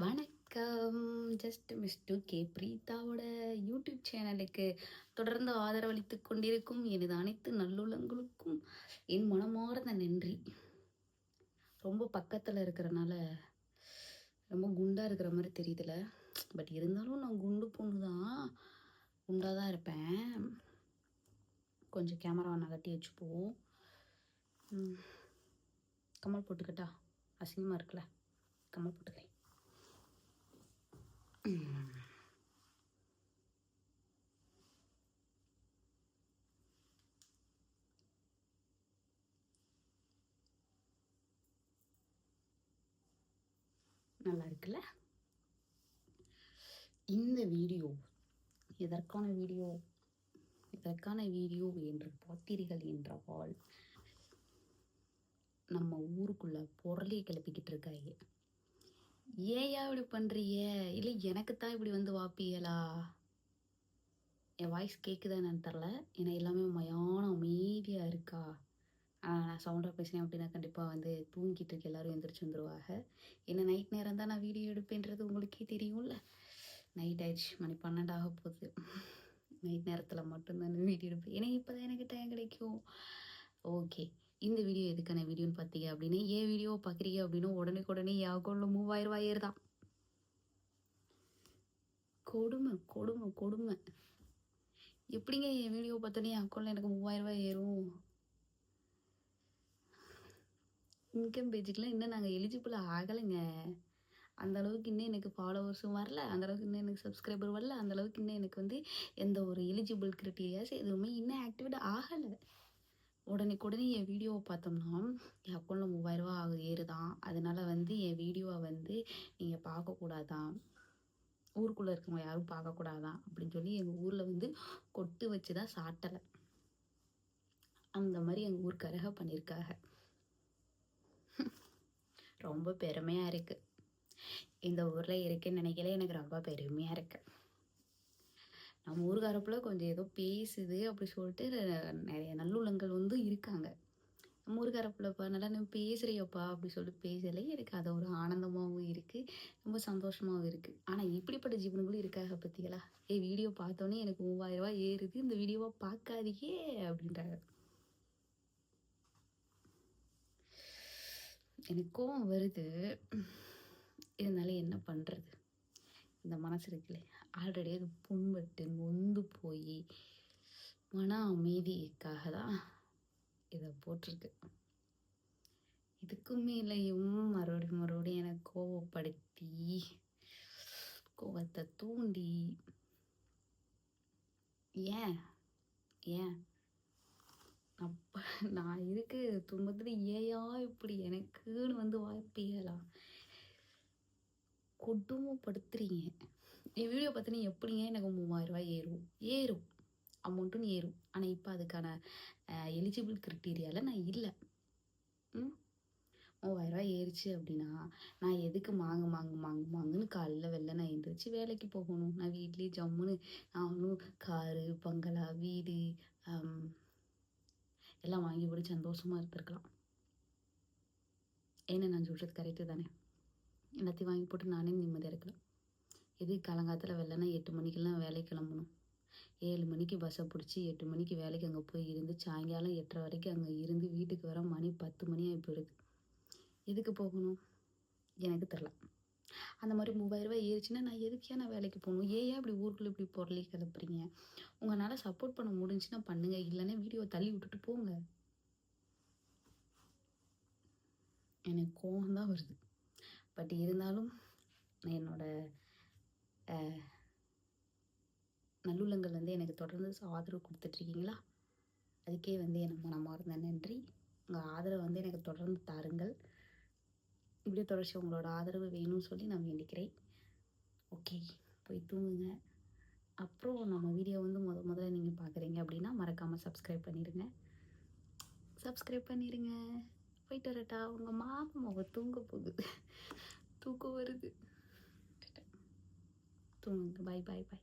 வணக்கம். Just miss to K பிரீதாவோட YouTube சேனலுக்கு தொடர்ந்து ஆதரவளித்து கொண்டிருக்கும் எனது அனைத்து நல்லுள்ளங்களுக்கும் என் மனமார்ந்த நன்றி. ரொம்ப பக்கத்தில் இருக்கிறனால ரொம்ப குண்டாக இருக்கிற மாதிரி தெரியுதுல. பட் இருந்தாலும் நான் குண்டு பொண்ணு தான் குண்டாக தான் இருப்பேன். கொஞ்சம் கேமராவை நகட்டி வச்சுப்போம். கமல் போட்டுக்கிட்டா. அசிங்கமாக இருக்குல்ல. கமல் போட்டுக்கிறேன். நல்லா இருக்குல்ல இந்த வீடியோ எதற்கான வீடியோ? எதற்கான வீடியோ என்று பார்த்தீர்கள் என்றால் நம்ம ஊருக்குள்ள பொருளை கிளப்பிக்கிட்டு இருக்காங்க ஏயா இப்படி பண்ணுறிய இல்லை எனக்கு தான் இப்படி வந்து வாப்பியலா என் வாய்ஸ் கேட்குதா என்னன்னு தெரில ஏன்னா எல்லாமே மயான அமைதியாக இருக்கா? நான் சவுண்டாக பேசினேன் அப்படின்னா கண்டிப்பாக வந்து தூங்கிட்டு இருக்க எல்லாரும் எந்திரிச்சு வந்துடுவாங்க என்ன நைட் நேரம் தான் நான் வீடியோ எடுப்பேன்றது உங்களுக்கே தெரியும்ல. நைட் ஆயிடுச்சு. மணி பன்னெண்டு ஆக போகுது. நைட் நேரத்தில் மட்டும்தான் வீடியோ எடுப்பேன். ஏன்னா இப்போ தான் எனக்கு டைம் கிடைக்கும். ஓகே இந்த வீடியோ எதுக்கான வீடியோன்னு பார்த்தீங்க அப்படின்னா ஏன் வீடியோ பார்க்குறீங்க அப்படின்னா உடனே உடனே என் அக்கௌண்ட்டில் மூவாயிரம் ரூபாய் ஏறுதான் கொடுமை கொடுமை கொடுமை. எப்படிங்க என் வீடியோ பார்த்தோன்னே என் அக்கௌண்ட்டில் எனக்கு மூவாயிரம் ரூபாய் ஏறும் இன்கம் பேஜுக்கெலாம் இன்னும் நாங்கள் எலிஜிபிள் ஆகலைங்க. அந்த அளவுக்கு இன்னும் எனக்கு ஃபாலோவர்ஸும் வரல அந்த அளவுக்கு இன்னும் எனக்கு சப்ஸ்கிரைபர் வரல அந்த அளவுக்கு இன்னும் எனக்கு வந்து எந்த ஒரு எலிஜிபிள் கிரிட்டீரியாஸ் எதுவுமே இன்னும் ஆக்டிவேட் ஆகலை. உடனுக்குடனே என் வீடியோவை பார்த்தோம்னா என் அக்கௌண்ட்டில் மூவாயிரரூபா ஆகுது ஏறுதான் அதனால வந்து என் வீடியோவை வந்து நீங்கள் பார்க்கக்கூடாதான் ஊருக்குள்ளே இருக்கவங்க யாரும் பார்க்கக்கூடாதான் அப்படின்னு சொல்லி எங்கள் ஊரில் வந்து கொட்டு வச்சு தான் சாட்டலை. அந்த மாதிரி எங்கள் ஊருக்காரக பண்ணியிருக்காங்க. ரொம்ப பெருமையாக இருக்குது இந்த ஊரில் இருக்கேன்னு நினைக்கல எனக்கு ரொம்ப பெருமையாக இருக்குது நம்ம ஊருக்காரப்புல கொஞ்சம் ஏதோ பேசுது அப்படி சொல்லிட்டு நிறைய நல்லுள்ளங்கள் வந்து இருக்காங்க. நம்ம ஊருக்காரப்புலப்பா நல்லா நீ பேசுறியப்பா அப்படி சொல்லிட்டு பேசலை எனக்கு அது ஒரு ஆனந்தமாகவும் இருக்குது ரொம்ப சந்தோஷமாகவும் இருக்குது ஆனால் இப்படிப்பட்ட ஜீவனங்களும் இருக்காக பற்றிகளா ஏ வீடியோ பார்த்தோன்னே எனக்கு மூவாயிரரூவா ஏறுது இந்த வீடியோவை பார்க்காதியே அப்படின்றாங்க எனக்கு கோவம் வருது. இதனால என்ன பண்ணுறது இந்த மனசு இருக்குல்ல ஆல்ரெடி அது புண்பட்டு நொந்து போய் மன அமைதிக்காக தான் இதை போட்டிருக்கு இதுக்கும் மேலேயும் மறுபடியும் மறுபடியும் எனக்கு கோவப்படுத்தி கோவத்தை தூண்டி ஏன்? ஏன்? அப்ப நான் இருக்கு துன்பத்தில் ஏயா இப்படி எனக்குன்னு வந்து வாய்ப்பியலாம் கொடுமைப்படுத்துறீங்க. என் வீடியோ பார்த்தீங்கன்னா எப்படிங்க எனக்கு மூவாயிரம் ஏறும்? ஏறும். அமௌண்ட்டுன்னு ஏறும். ஆனால் இப்போ அதுக்கான எலிஜிபிள் க்ரிட்டீரியாவில் நான் இல்லை. ம்? மூவாயிரரூவா ஏறிச்சு அப்படின்னா நான் எதுக்கு மாங்க மாங்கு மாங்க மாங்கன்னு காலைல வெளில நான் எழுந்திரிச்சு வேலைக்கு போகணும். நான் வீட்லேயே ஜம்முன்னு நானும் காரு பங்களா வீடு எல்லாம் வாங்கி போட்டு சந்தோஷமாக இருந்திருக்கலாம். ஏன்னா நான் சொல்கிறது கரெக்டு தானே? எல்லாத்தையும் வாங்கி போட்டு நானே நிம்மதியாக இருக்கலாம். இது காலங்காலத்தில் வெள்ளனா எட்டு மணிக்கெல்லாம் வேலைக்கு கிளம்பணும். ஏழு மணிக்கு பஸ்ஸை பிடிச்சி எட்டு மணிக்கு வேலைக்கு அங்கே போய் இருந்து சாயங்காலம் எட்டரை வரைக்கும் அங்கே இருந்து வீட்டுக்கு வர மணி பத்து மணி ஆகி போயிடுது. எதுக்கு போகணும்? எனக்கு தெரில அந்த மாதிரி மூவாயிரம் ரூபாய் ஏறிச்சுன்னா நான் எதுக்கே நான் வேலைக்கு போகணும்? ஏன் இப்படி ஊருக்குள்ளே இப்படி பொருளை கிளப்புறீங்க? உங்களால் சப்போர்ட் பண்ண முடிஞ்சுன்னா பண்ணுங்க. இல்லைன்னா வீடியோ தள்ளி விட்டுட்டு போங்க. எனக்கு கோபம் தான் வருது. பட் இருந்தாலும் நான் என்னோட நல்லுள்ளங்கள் வந்து எனக்கு தொடர்ந்து ஆதரவு கொடுத்துட்ருக்கீங்களா? அதுக்கே வந்து எனக்கு மனமார்ந்த நன்றி. உங்கள் ஆதரவை வந்து எனக்கு தொடர்ந்து தாருங்கள். இப்படியே தொடர்ச்சி உங்களோட ஆதரவு வேணும்னு சொல்லி நான் வேண்டிக்கிறேன். ஓகே போய் தூங்குங்க. அப்புறம் நம்ம வீடியோ வந்து முத முதல்ல நீங்கள் பார்க்குறீங்க அப்படின்னா மறக்காமல் சப்ஸ்கிரைப் பண்ணிடுங்க சப்ஸ்கிரைப் பண்ணிடுங்க போயிட்டு வரட்டா. உங்கள் மாமா முகம் தூங்க போகுது. தூக்கம் வருது. ጥሩ ባይ ባይ ባይ